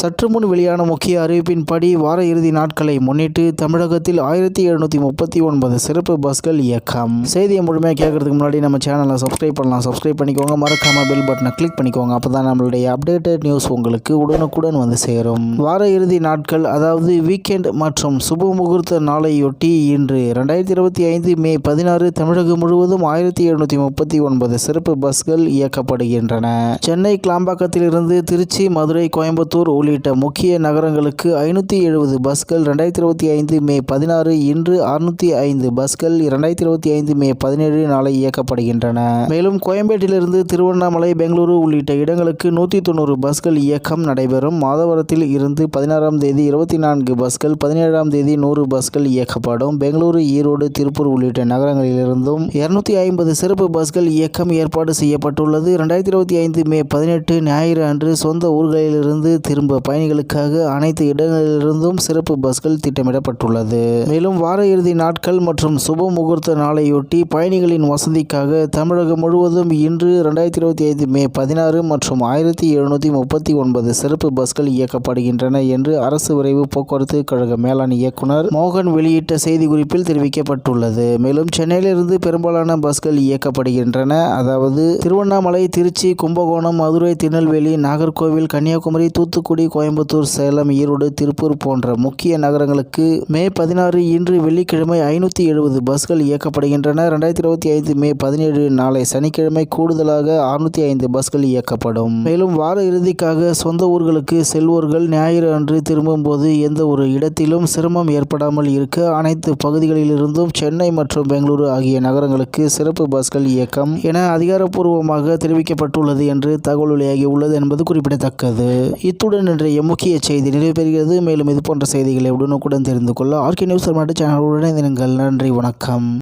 சற்று முன் வெளியான முக்கிய அறிவிப்பின்படி வார இறுதி நாட்களை முன்னிட்டு தமிழகத்தில் ஆயிரத்தி எழுநூற்றி முப்பத்தி ஒன்பது சிறப்பு பஸ்கள் இயக்கம். செய்தியை முழுமையாக கேட்கறதுக்கு முன்னாடி நம்ம சேனலை சப்ஸ்கிரைப் பண்ணலாம். சப்ஸ்கிரைப் பண்ணிக்கோங்க. மறக்காம பெல் பட்டனை கிளிக் பண்ணிக்கோங்க. அப்போ தான் நம்மளுடைய அப்டேட்டட் நியூஸ் உங்களுக்கு உடனுக்குடன் வந்து சேரும். வார இறுதி நாட்கள் அதாவது வீக்கெண்ட் மற்றும் சுப முகூர்த்த நாளையொட்டி இன்று ரெண்டாயிரத்தி இருபத்தி ஐந்து மே பதினாறு தமிழகம் முழுவதும் ஆயிரத்தி எழுநூற்றி முப்பத்தி ஒன்பது சிறப்பு பஸ்கள் இயக்கப்படுகின்றன. சென்னை கிளாம்பாக்கத்திலிருந்து திருச்சி மதுரை கோயம்புத்தூர் உள்ளிட்ட முக்கிய நகரங்களுக்கு ஐநூற்றி எழுபது பஸ்கள் ரெண்டாயிரத்தி இருபத்தி ஐந்து மே பதினாறு இன்று அறுநூற்றி ஐந்து பஸ்கள் இரண்டாயிரத்தி இருபத்தி ஐந்து மே பதினேழு நாளை இயக்கப்படுகின்றன. மேலும் கோயம்பேட்டிலிருந்து திருவண்ணாமலை பெங்களூரு உள்ளிட்ட இடங்களுக்கு நூற்றி தொண்ணூறு பஸ்கள் இயக்கம் நடைபெறும். மாதவரத்தில் இருந்து பதினாறாம் தேதி இருபத்தி நான்கு பஸ்கள் பதினேழாம் தேதி நூறு பஸ்கள் இயக்கப்படும். பெங்களூரு ஈரோடு திருப்பூர் உள்ளிட்ட நகரங்களிலிருந்தும் இருநூத்தி ஐம்பது சிறப்பு பஸ்கள் இயக்கம் ஏற்பாடு செய்யப்பட்டுள்ளது. ரெண்டாயிரத்தி இருபத்தி ஐந்து மே பதினெட்டு ஞாயிறு அன்று சொந்த ஊர்களிலிருந்து திரும்ப பயணிகளுக்காக அனைத்து இடங்களிலிருந்தும் சிறப்பு பஸ்கள் திட்டமிடப்பட்டுள்ளது. மேலும் வார இறுதி நாட்கள் மற்றும் சுப முகூர்த்த நாளையொட்டி பயணிகளின் வசதிக்காக தமிழகம் முழுவதும் இன்று ரெண்டாயிரத்தி இருபத்தி ஐந்து மே பதினாறு மற்றும் ஆயிரத்தி எழுநூற்றி முப்பத்தி ஒன்பது சிறப்பு பஸ்கள் இயக்கப்படுகின்றன என்று அரசு விரைவு போக்குவரத்து கழக மேலாண் இயக்குனர் மோகன் வெளியிட்ட செய்திக்குறிப்பில் தெரிவிக்கப்பட்டுள்ளது. மேலும் சென்னையிலிருந்து பெரும்பாலான பஸ்கள் இயக்கப்படுகின்றன. அதாவது திருவண்ணாமலை திருச்சி கும்பகோணம் மதுரை திருநெல்வேலி நாகர்கோவில் கன்னியாகுமரி தூத்துக்குடி கோயம்புத்தூர் சேலம் ஈரோடு திருப்பூர் போன்ற முக்கிய நகரங்களுக்கு மே பதினாறு இன்று வெள்ளிக்கிழமை ஐநூற்றி எழுபது பஸ்கள் இயக்கப்படுகின்றன. ரெண்டாயிரத்தி இருபத்தி ஐந்து மே பதினேழு நாளை சனிக்கிழமை கூடுதலாக அறுநூற்றி ஐந்து பஸ்கள் இயக்கப்படும். மேலும் வார இறுதிக்காக சொந்த ஊர்களுக்கு செல்வோர்கள் ஞாயிறு அன்று திரும்பும்போது எந்த ஒரு இடத்திலும் சிரமம் ஏற்படாமல் இருக்க அனைத்து பகுதிகளிலிருந்தும் சென்னை மற்றும் பெங்களூரு ஆகிய நகரங்களுக்கு சிறப்பு பஸ்கள் இயக்கம் என அதிகாரப்பூர்வமாக தெரிவிக்கப்பட்டுள்ளது என்று தகவல் வெளியாகி உள்ளது என்பது குறிப்பிடத்தக்கது. இத்துடன் இன்றைய முக்கிய செய்தி நிறைவேறுகிறது மேலும் இது போன்ற செய்திகளை உடனுக்குடன் தெரிந்து கொள்ள ஆர்கே நியூஸ் சேனலுடன் இணைந்திருங்கள். நன்றி வணக்கம்.